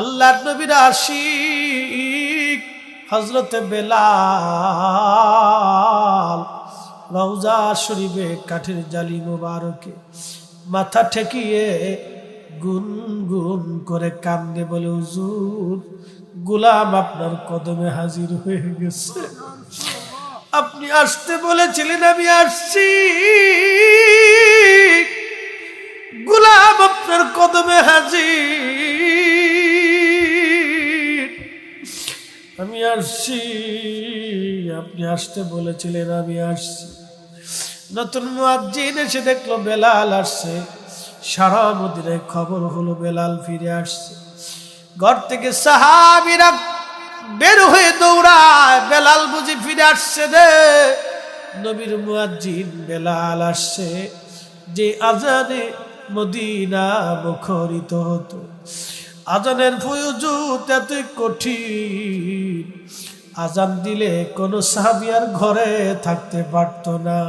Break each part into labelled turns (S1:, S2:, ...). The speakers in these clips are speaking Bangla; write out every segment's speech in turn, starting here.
S1: আল্লাহ নবীর আশিক হজরতে বেলাল, রওজা শরীফে কাঠের জালি মোবারকে মাথা ঠেকিয়ে গুন গুন করে কান্দে বলে, হুজুর, গোলাম আপনার কদমে হাজির হয়ে গেছে। আপনি আসতে বলেছিলেন, আমি আসছি। গোলাম আপনার কদমে হাজির আমি আসছি, আপনি আসতে বলেছিলেন, আমি আসছি। নতুন মুয়াজ্জিন এসে দেখল বেলাল আসছে। সারা মদিনায় খবর হলো বেলাল ফিরে আসছে। ঘর থেকে সাহাবিরা বের হয়ে দৌড়ায়, বেলাল বুঝি ফিরে আসছে রে। নবীর মুয়াজ্জিন বেলাল আসছে। যে আজানে মদিনা মুখরিত হতো। আজানের ফয়জুত এতই কঠিন। আজান দিলে কোনো সাহাবিয়ার ঘরে থাকতে পারতো না।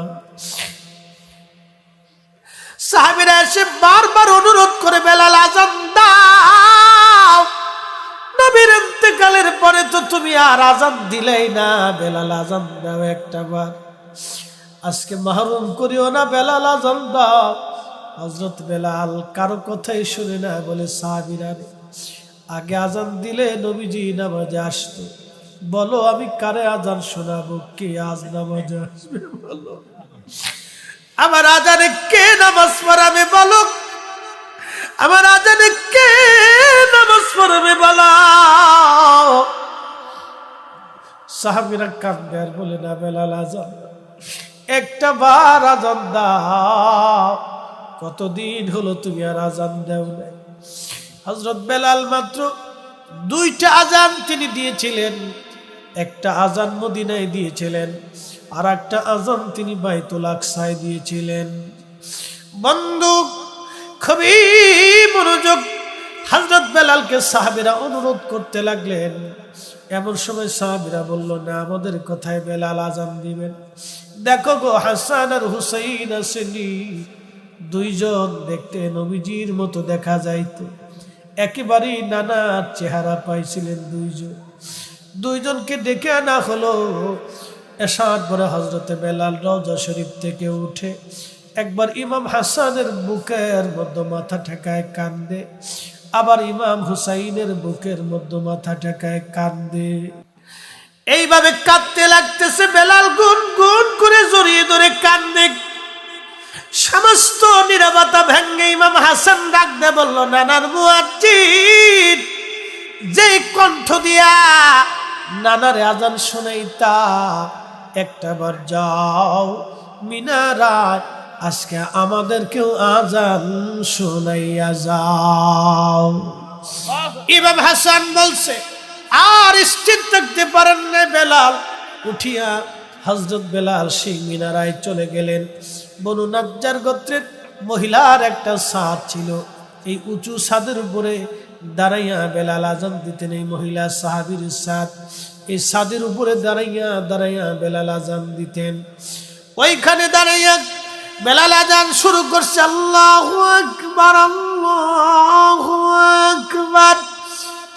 S1: সাহাবিরা এসে বারবার অনুরোধ করে, বেলাল, আজান দাও। নবীর ইন্তেকালের পরে তো তুমি আর আজান দিলেই না, বেলাল, আজান দাও একটা বার। আজকে মাহরুম করিও না, বেলাল, আজান দাও। হজরত বেলাল কারও কথাই শুনে না বলে সাহাবিরা আগে আজান দিলে নবীজি নামাজে আসতো। বলো, আমি কারে আজান শোনাবো? কে আজ নামাজে আসবে বলো? আমার আজানে কে নামাজ পড়াবে বলো? আমার আজানে কে নামাজ পড়াবে বলো? সাহাবিরা কান্দে আর বলে, না বেলাল, আজান একটা বার আজান দাও। কতদিন হলো তুমি আর আজান দেও নাই হজরত বেলাল মাত্র দুইটা আজান তিনি দিয়েছিলেন। একটা আজান মদিনায় দিয়েছিলেন আর একটা আজান তিনি বাইতুল আকসায় দিয়েছিলেন। বন্দুক খুবই মনোযোগ হজরত বেলালকে সাহাবিরা অনুরোধ করতে লাগলেন। এমন সময় সাহাবিরা বলল, না, আমাদের কথায় বেলাল আজান দিবেন। দেখো গো, হাসান আর হুসাইন আসেনি। দুইজন দেখতে নবীজির মতো দেখা যাইতো। একেবারেই নানা চেহারা পাইছিলেন দুইজন। দুইজনকে ডেকে আনা হলো। এসাদ পরে হজরতে বেলাল রওজা শরীফ থেকে উঠে একবার ইমাম হাসানের বুকের মধ্যে মাথা ঠেকায় কান্দে, আবার ইমাম হুসাইনের বুকের মধ্যে মাথা ঠেকায় কান্দে। এইভাবে কাঁদতে লাগতেছে বেলাল গুন গুন করে জড়িয়ে ধরে কান্দে। সমস্ত নিরাপত্তা ভেঙ্গে ইমাম হাসান ডাকতে বলল, নানার মুয়াজ্জিদ যে কণ্ঠ দিয়া নানারে আজান শোনাইতা, একটা বার যাও মিনারায়, আজকে আমাদেরকেও আজান শোনাইয়া যাও। ইমাম হাসান বলছে, আর স্থির থাকতে পারেন না বেলাল। উঠিয়া হজরত বেলাল সেই মিনারায় চলে গেলেন। বনু নাজ্জার গোত্রের মহিলার একটা সাদ ছিল। এই উঁচু সাদের উপরে দাঁড়াইয়া বেলাল আজান দিতেন এই মহিলা সাহাবির সাদ। এই সাদের উপরে দাঁড়াইয়া দাঁড়াইয়া বেলাল আজান দিতেন। ওইখানে দাঁড়াইয়া বেলাল আজান শুরু করছে, আল্লাহ আকবার, আল্লাহ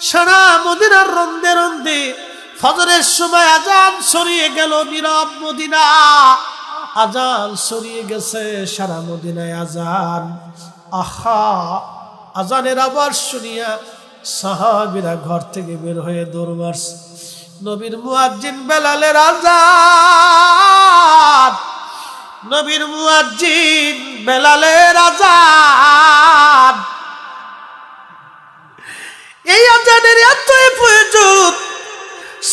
S1: সারা মদিনার রন্দে রন্দে ফজরের সময় আজান সরিয়ে গেল নীরব মদিনা। আজান সরিয়ে গেছে সারা মদিনায় আজান। আহা, আজানের আবার শুনিয়া সাহাবিরা ঘর থেকে বের হয়ে দৌড় নবীর মুয়াজ্জিন বেলালের আজান। নবীর মুয়াজ্জিন বেলালের আজান। এই আজানের এতই প্রয়োজন,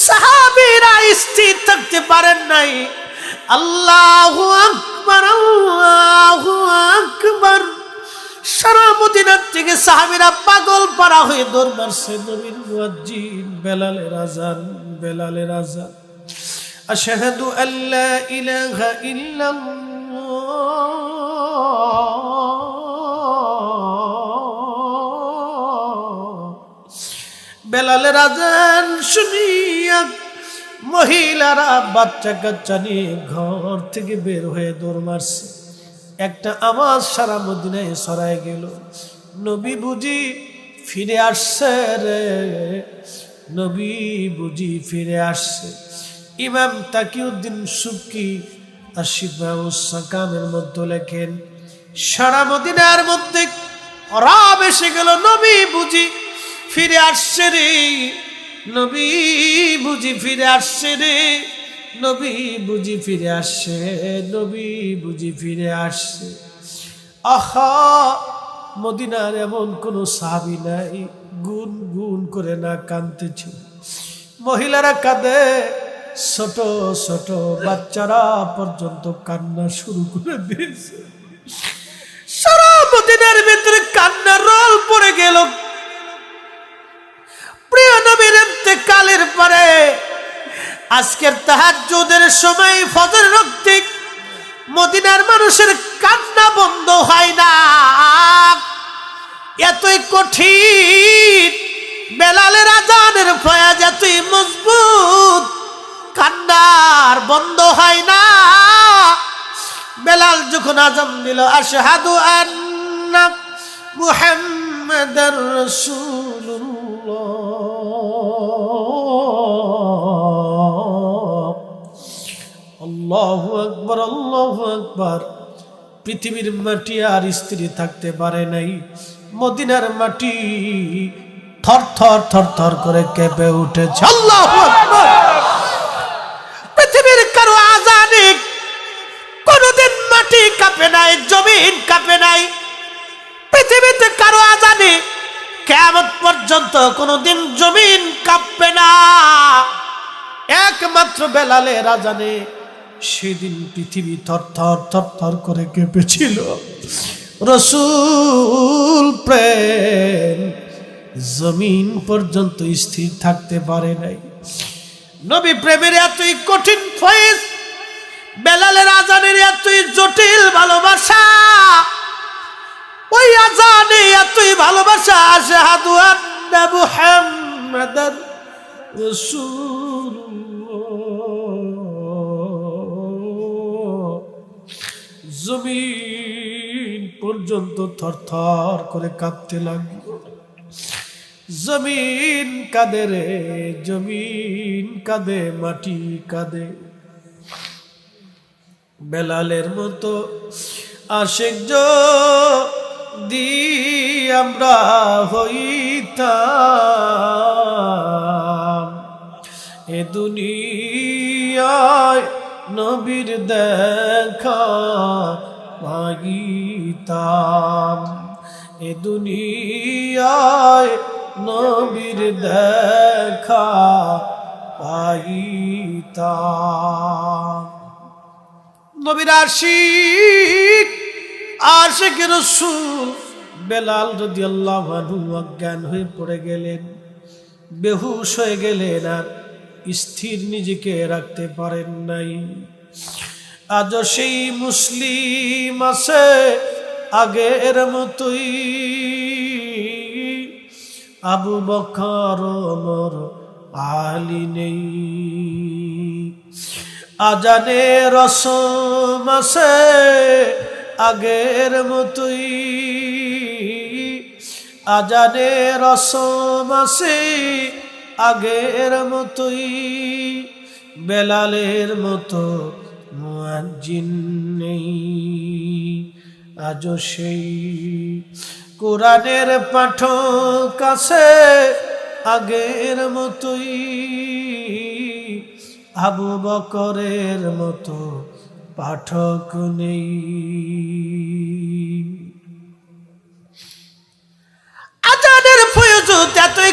S1: সাহাবীরা স্থির থাকতে পারেন নাই। আল্লাহ আকবার আল্লাহ আকবার। সারা মদিনার থেকে সাহাবীরা পাগল পারা হয়ে দৌড় মারছে নবীর মুয়াজ্জিন, বেলালের আজান বেলালের আজান। আশহাদু আল্লা ইলাহা ইল্লাল্লাহ। বেলালের আজান শুনিয়া মহিলারা বাচ্চা কাচ্চা নিয়ে ঘর থেকে বের হয়ে দৌড় মারছে। একটা আওয়াজ সারা মদিনায় সরায় গেল। নবী বুঝি ফিরে আসছে রে। নবী বুঝি ফিরে আসছে। ইমাম তাকিউদ্দিন সুকি আশিফাউসাকামের মধ্যে লেখেন, সারা মদিনার মধ্যে রাব এসে গেল, নবী বুঝি ফিরে আসছে রে। নবী বুঝি ফিরে আসছে রে, নবী বুঝি ফিরে আসছে, নবী বুঝি ফিরে আসছে। আহা, মদিনার এমন কোনো সাবি নাই, গুন গুন করে না কাঁদতেছিল মহিলারা কাঁদে, ছোট ছোট বাচ্চারা পর্যন্ত কান্না শুরু করে দিয়েছে। সারা মদিনার ভিতরে কান্নার রোল পড়ে গেল। প্রিয় নবীর কালের পরে আজকের তাহাজ্জুদের সময় ফজর রক্তি মদিনার মানুষের কান্না বন্ধ হয় না। এতই কঠিন, বেলালের আজানের ফয়াজ এতই মজবুত, কান্নার বন্ধ হয় না। বেলাল যখন আজম দিল, আশহাদু আন্না মুহাম্মাদার রাসূলুল্লাহ। আল্লাহু আকবার আল্লাহু আকবার। পৃথিবীর মাটি আর স্ত্রী থাকতে পারে নাই। মদিনার মাটি থর থর থর থর করে কেঁপে উঠেছে। আল্লাহু পৃথিবীর কারও আজানে কোনোদিন মাটি কাঁপে নাই, জমিন কাঁপে নাই। পৃথিবীতে কারও আজানে কেমন পর্যন্ত কোনোদিন জমিন কাঁপবে না। একমাত্র বেলালে রাজানে সেদিন পৃথিবী থর থর থর থর করে কেঁপেছিল। রসুল প্রেম জমিন পর্যন্ত স্থির থাকতে পারে নাই। নবী প্রেমের এতই কঠিন ফয়েজ, বেলালের আজানের এতই জটিল ভালোবাসা, ওই আজানে এতই ভালোবাসা আসে হাদু আন্না মুহাম্মাদার রাসূলুল্লাহ। জমিন পর্যন্ত থরথর করে কাঁপতে লাগল। জমিন কাঁদে রে, জমিন কাঁদে, মাটি কাঁদে। বেলালের মতো আশেক দি আমরা হইতাম, এ দুনিয়ায় নবীর দেখা মাগিতাম। এ দুনিয়ায় নবীর দেখা পাইতাম। নবীর আশিক, আশেক রসুল বেলাল যদি আল্লাহ অজ্ঞান হয়ে পড়ে গেলেন, বেহুশ হয়ে গেলেন আর স্থির নিজেকে রাখতে পারেন নাই। আজ সেই মুসলিম আছে আগের মতোই। আবু বকর, ওমর, আলী নেই। আজানে রসম আছে আগের মতোই। আজানে রসম আছে আগের মতোই বেলালের মতো মুয়াজ্জিন নেই। আজও সেই কোরআনের পাঠক কাছে আগের মতোই। আবু বকরের মতো পাঠক নেই। আজানের প্রয়োজন এতই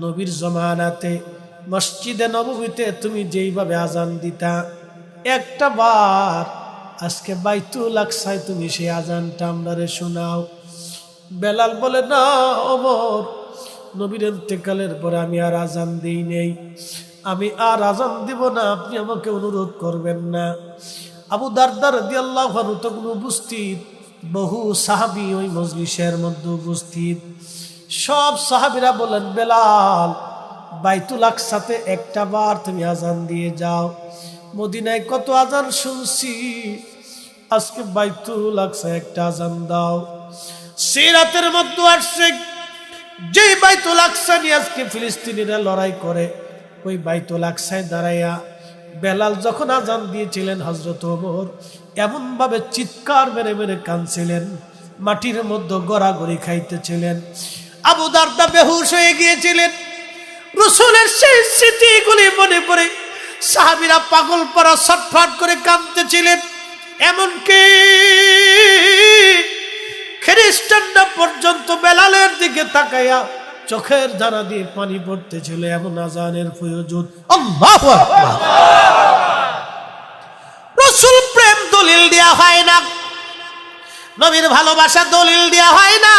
S1: নবীর জমানাতে, মসজিদে নবমীতে তুমি যেইভাবে আজান দিতা, একটা বার আজকে বাইতুল আকসায় তুমি সেই আজানটা আমরারে শোনাও। বেলাল বলে, না ওমর নবীর ইন্তেকালের পরে আমি আর আজান দিই নেই। আমি আর আজান দিব না, আপনি আমাকে অনুরোধ করবেন না। আবু দারদার দিয়াল্লাহ তখন উপস্থিত, বহু সাহাবি ওই মজলিসের মধ্যে উপস্থিত। সব সাহাবিরা বলেন বেলাল, বাইতুল আকসাতে একটা বার তুমি আজান দিয়ে যাও। মদিনায় কত আজান শুনছি, আজকে বাইতুল আকসা একটা আজান দাও। সিরাতের মধ্যে আসছে যে বাইতুল আকসা নিয়ে আজকে ফিলিস্তিনিরা লড়াই করে, ওই বাইতুল আকসায় দাঁড়াইয়া বেলাল যখন আজান দিয়েছিলেন হজরত ওমর, এমনভাবে চিৎকার মেরে মেরে কাঁদছিলেন, মাটির মধ্যে গড়াগড়ি খাইতেছিলেন। আবু দারদা বেহুশ হয়ে গিয়েছিলেন। রসুলের সেই স্মৃতিগুলি মনে পড়ে। সাহাবিরা পাগল পরা ছটফট করে কাঁদতেছিলেন। এমনকি খ্রিস্টানরা পর্যন্ত বেলালের দিকে তাকাইয়া চোখের জানা দিয়ে পানি পড়তেছিল। এমন আজানের প্রয়োজন। রসুল প্রেম দলিল দেয়া হয় না। নবীর ভালোবাসা দলিল দেয়া হয় না।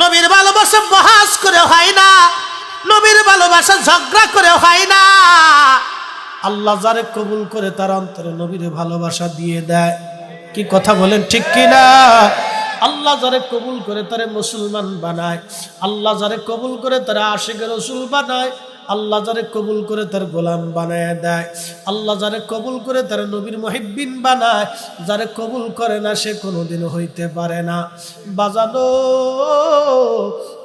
S1: নবীর ভালোবাসা বহাস করে হয় না। নবীর ভালোবাসা ঝগড়া করে হয় না। আল্লাহ যারে কবুল করে তার অন্তরে নবীর ভালোবাসা দিয়ে দেয়। কি কথা বলেন ঠিক কি না আল্লাহ যারে কবুল করে তারে মুসলমান বানায়। আল্লাহ যারে কবুল করে তারা আশেখের রসুল বানায়। আল্লাহ যারে কবুল করে তার গোলাম বানায় দেয়, আল্লাহ যারে কবুল করে তার নবীর মহিবিন বানায়, যারে কবুল করে না সে কোনোদিন হইতে পারে না। বাজানো,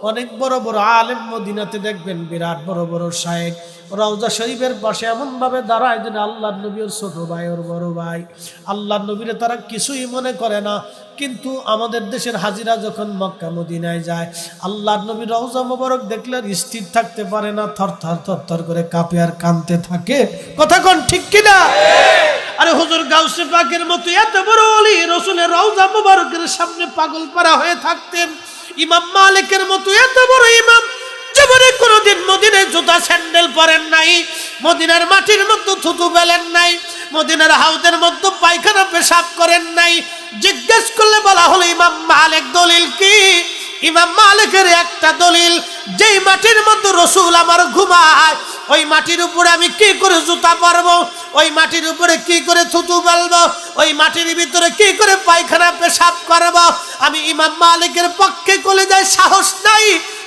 S1: অনেক বড় বড় আলেম মদিনাতে দেখবেন, বিরাট বড় বড় শায়েক রওজা শরীফের পাশে এমনভাবে দাঁড়ায় যেন আল্লাহ নবীর ছোট ভাই, ওর বড় ভাই। আল্লাহ নবীরে তারা কিছুই মনে করে না। কিন্তু আমাদের দেশের হাজিরা যখন মক্কা, মদিনায় যায় আল্লাহ নবী রওজা মোবারক দেখলে স্থির থাকতে পারে না থর থর থর থর করে কাঁপে আর কানতে থাকে। কথা কন ঠিক কিনা? আরে হুজুর, গাউসে পাকের মতো এত বড় অলি রসুলের রওজা মোবারকের সামনে পাগল পারা হয়ে থাকতেন। ইমাম মালিকের মতো এত বড় ইমাম জীবনে কোনোদিন মদিনায় জুতা স্যান্ডেল পরেন নাই, মদিনার মাটির মধ্যে থুতু ফেলেন নাই, মদিনার হাউদের মধ্যে পায়খানা পেশাব করেন নাই। জিজ্ঞেস করলে বলা হলো, ইমাম মালিক দলিল কি? ইমাম মালিকের একটা দলিল, যেই মাটির মধ্যে রসুল আমার ঘুমায়, ওই মাটির উপরে আমি কি করে জুতা পারব? ওই মাটির উপরে কি করে থুতু ফেলব? ওই মাটির ভিতরে কি করে পায়খানা পেশাব করব? আমি ইমাম মালিকের পক্ষে কলে যায় সাহস নাই।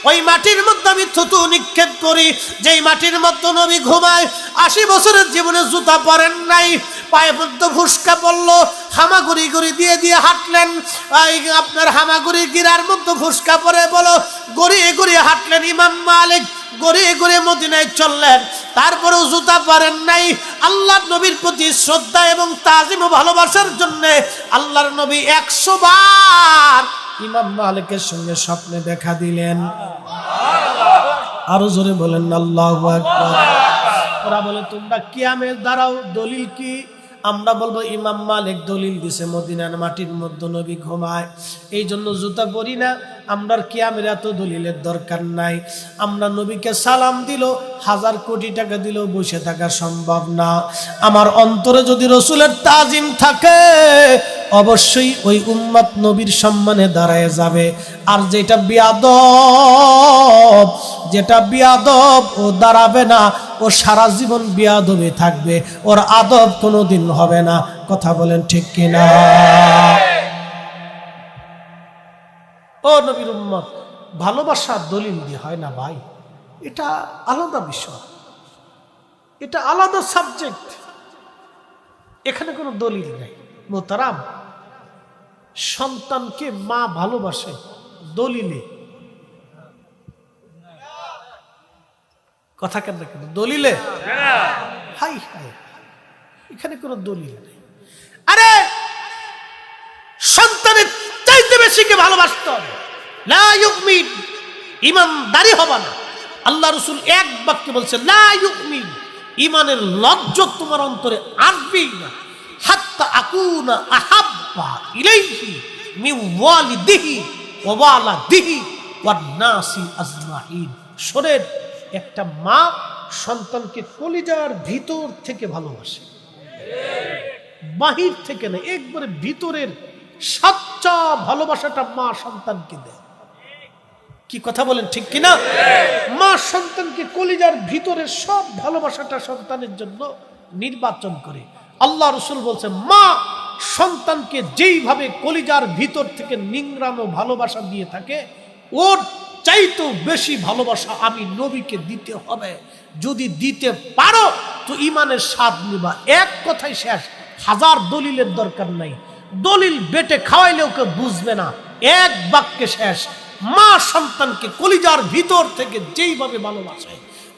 S1: ওই মাটির মধ্যে আমি থুতু নিক্ষেপ করি। যেই মাটির মধ্যে নবী ঘুমায়, আশি বছরের জীবনে জুতা পরেন নাই। পায়ে মধ্যে ফুসকা পড়ল, হামাগুড়ি গুড়ি দিয়ে দিয়ে হাঁটলেন। আপনার হামাগুড়ি গিরার মধ্যে ফুসকা পরে বলো, গড়িয়ে গড়িয়ে হাঁটলেন ইমাম মালিক, গড়িয়ে গড়িয়ে মদিনায় চললেন। তারপরেও জুতা পারেন নাই। আল্লাহ নবীর প্রতি শ্রদ্ধা এবং তাজিম ভালোবাসার জন্য আল্লাহর নবী একশো বার ইমাম মালিকের সঙ্গে স্বপ্নে দেখা দিলেন। আরও জোরে বলেন, আল্লাহ ওরা বলে, তোমরা কিয়ামের দ্বারাও দলিল কি? আমরা বলব, ইমাম মালিক দলিল দিছে মদিনার মাটির মধ্য নবী ঘুমায়। এই জন্য জুতা পরি না আমরা কিয়ামের এত দলিলের দরকার নাই। আমরা নবীকে সালাম দিল, হাজার কোটি টাকা দিলেও বসে থাকা সম্ভব না। আমার অন্তরে যদি রসুলের তাজিম থাকে, অবশ্যই ওই উম্মাত নবীর সম্মানে দাঁড়ায় যাবে। আর যেটা বিয়াদব যেটা বিয়াদব, ও দাঁড়াবে না, ও সারা জীবন বিয়াদবে থাকবে। ওর আদব কোনোদিন হবে না। কথা বলেন ঠিক কিনা? ও নবীর উম্মত ভালোবাসার দলিল দিয়ে হয় না ভাই? এটা আলাদা বিষয়। এটা আলাদা সাবজেক্ট এখানে কোনো দলিল নেই। মোতারাম সন্তানকে মা ভালোবাসে দলিলে। কথা কেন কেন দলিলে? হাই হাই। এখানে কোনো দলিল নেই। আরে চাইতে বেশিকে ভালোবাসতে ইমানদারি হবা না। আল্লাহ রসুল এক বাক্যে বলছে ইমানের লজ্জ তোমার অন্তরে আসবেই না। একটা মা সন্তানকে কলিজার ভিতর থেকে ভালোবাসে। বাহির থেকে না, একবারে ভিতরের সাচ্চা ভালোবাসাটা মা সন্তানকে দেয়। কি কথা বলেন ঠিক কিনা? মা সন্তানকে কলিজার ভিতরে সব ভালোবাসাটা সন্তানের জন্য নির্বাচন করে। আল্লাহ রসুল বলছে, মা সন্তানকে যেইভাবে কলিজার ভিতর থেকে নিংড়ানো ভালোবাসা দিয়ে থাকে, ওর চাইতেও বেশি ভালোবাসা আমি নবীকে দিতে হবে। যদি দিতে পারো, তো ইমানের স্বাদ নিবা। এক কথাই শেষ। হাজার দলিলের দরকার নাই। দলিল বেটে খাওয়াইলেও কেউ বুঝবে না। এক বাক্যে শেষ। মা সন্তানকে কলিজার ভিতর থেকে যেইভাবে ভালোবাসে,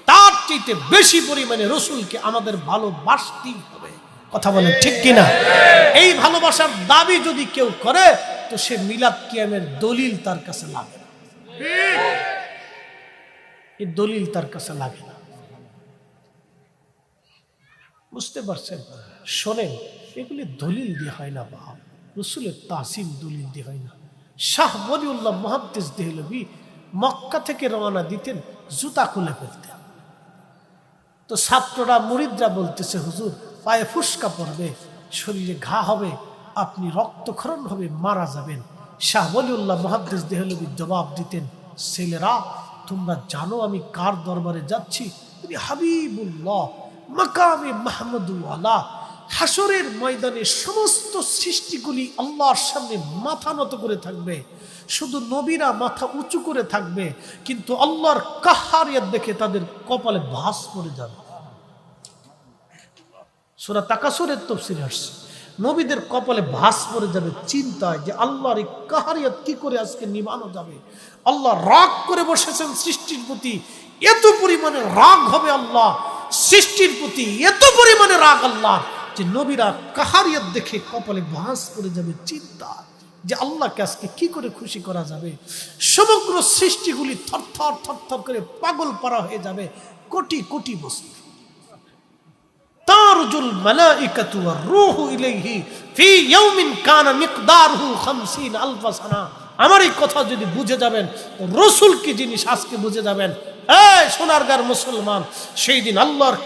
S1: তার চাইতে বেশি পরিমাণে রসুলকে আমাদের ভালোবাসতেই হবে। কথা বলে ঠিক কিনা? এই ভালোবাসার দাবি যদি কেউ করে, তো সে মিলাদ কিয়ামের দলিল তার কাছে লাগে না। এই দলিল তার কাছে লাগে না। বুঝতে পারছেন? শোনেন এগুলি দলিল দিয়ে হয় না বা রসুলের তাসিম দলিল দিয়ে হয় না। শাহ বলিউল্লাহ মহাদ্দেশ দেহলবি মক্কা থেকে রওনা দিতেন, জুতা খুলে ফেলতেন। তো ছাত্ররা, মুরিদরা বলতেছে, হুজুর, পায়ে ফুসকা পড়বে, শরীরে ঘা হবে, আপনি রক্তক্ষরণ হবে, মারা যাবেন। শাহ বলিউল্লাহ মহাদ্দেশ দেহলবি জবাব দিতেন, ছেলেরা, তোমরা জানো আমি কার দরবারে যাচ্ছি? তিনি হাবিবুল্লাহ, মাকামে মাহমুদুল্লাহ হাসরের ময়দানে সমস্ত সৃষ্টিগুলি আল্লাহর সামনে মাথা নত করে থাকবে। শুধু নবীরা মাথা উঁচু করে থাকবে, কিন্তু আল্লাহর কাহারিয়াত দেখে তাদের কপালে ভাস পড়ে যাবে। সুরা তাকাসুরের তফসিল আসছে। নবীদের কপালে ভাস পড়ে যাবে চিন্তায় যে আল্লাহর এই কাহারিয়াত কি করে আজকে নিবানো যাবে। আল্লাহ রাগ করে বসেছেন সৃষ্টির প্রতি, এত পরিমাণে রাগ হবে আল্লাহ। সৃষ্টির প্রতি এত পরিমাণে রাগ আল্লাহ যে নবীরা কাহারিয়াত দেখে কপালে ভাস পড়ে যাবে চিন্তা যে আল্লাহকে আজকে কি করে খুশি করা যাবে? সমগ্র সৃষ্টিগুলি থরথর থরথর করে পাগল পারা হয়ে যাবে কোটি কোটি বস্তু। তারজুল মালাইকাতু ওয়ার রূহু ইলাইহি ফি ইয়াউমিন কানা মিকদারহু 50 আলফ সানা। আমার এই কথা যদি বুঝে যাবেন, রসুল কি জিনিস আজকে বুঝে যাবেন? এই সোনারগার মুসলমান সেই দিন আল্লাহর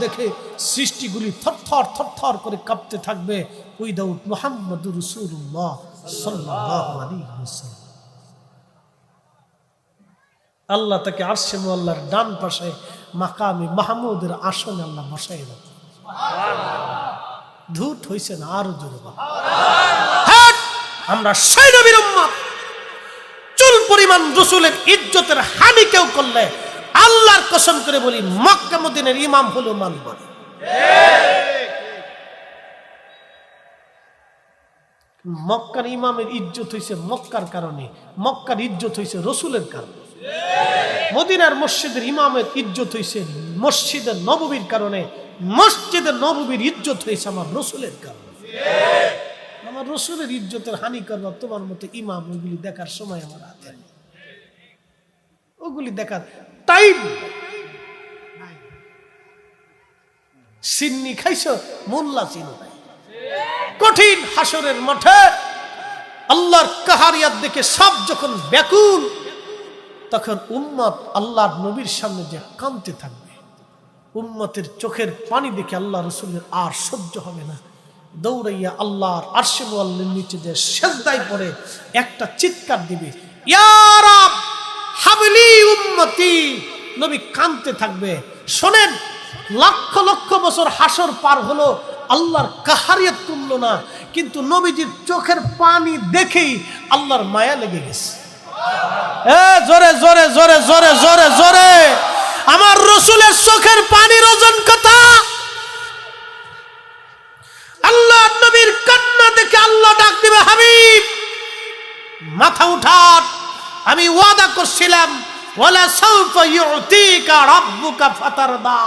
S1: দেখে সৃষ্টিগুলি থরথর থরথর করে কাঁপতে থাকবে। উইদাউট মুহাম্মদুর রাসূলুল্লাহ সাল্লাল্লাহু আল্লাহ তাকে আরশে আল্লাহর ডান পাশে মাকামি মাহমুদের আসনে আল্লাহ বসাই দেন ধূত হইছে না, আরও জোরে আমরা সেই নবীর পরিমাণ রসুলের ইজ্জতের হানি কেউ করলে আল্লাহর কসম করে বলি, মক্কা মদিনের ইমাম হলো মানব। মক্কার ইমামের ইজ্জত হইছে মক্কার কারণে, মক্কার ইজ্জত হইছে রসুলের কারণে মদিনার মসজিদের ইমামের ইজ্জত হইছে মসজিদের নববীর কারণে, মসজিদের নববীর ইজ্জত হয়েছে আমার রসুলের কারণে আমার রসুলের ইজ্জতের হানি করবা তোমার মতো ইমাম ওইগুলি দেখার সময় আমার হাতে ওগুলি দেখার টাইম সিন্নি খাইছ, মোল্লা চিনো কঠিন হাসরের মাঠে আল্লাহর কাহারিয়াত দেখে সব যখন ব্যাকুল, তখন উম্মত আল্লাহর নবীর সামনে যে কাঁদতে থাকবে, উম্মতের চোখের পানি দেখে আল্লাহ রসুলের আর সহ্য হবে না। দৌড়াইয়া আল্লাহর আরশে মোয়াল্লের নিচে যে সেজদায় পড়ে, একটা চিৎকার দিবে নবী কাঁদতে থাকবে। শোনেন, লক্ষ লক্ষ বছর হাসর পার হলো, আল্লাহর কাহারিয়ত তুলল না, কিন্তু নবীজির চোখের পানি দেখেই আল্লাহর মায়া লেগে গেছে। জোরে জোরে জোরে জোরে জোরে জোরে, আমার রসুলের চোখের পানির ওজন কথা? আল্লাহ নবীর কান্না দেখে আল্লাহ ডাক দিবে, হাবিব, মাথা উঠার। আমি ওয়াদা করছিলাম, ওয়ালা সাউফা ইউতিকা রাব্বুকা ফাতারদা।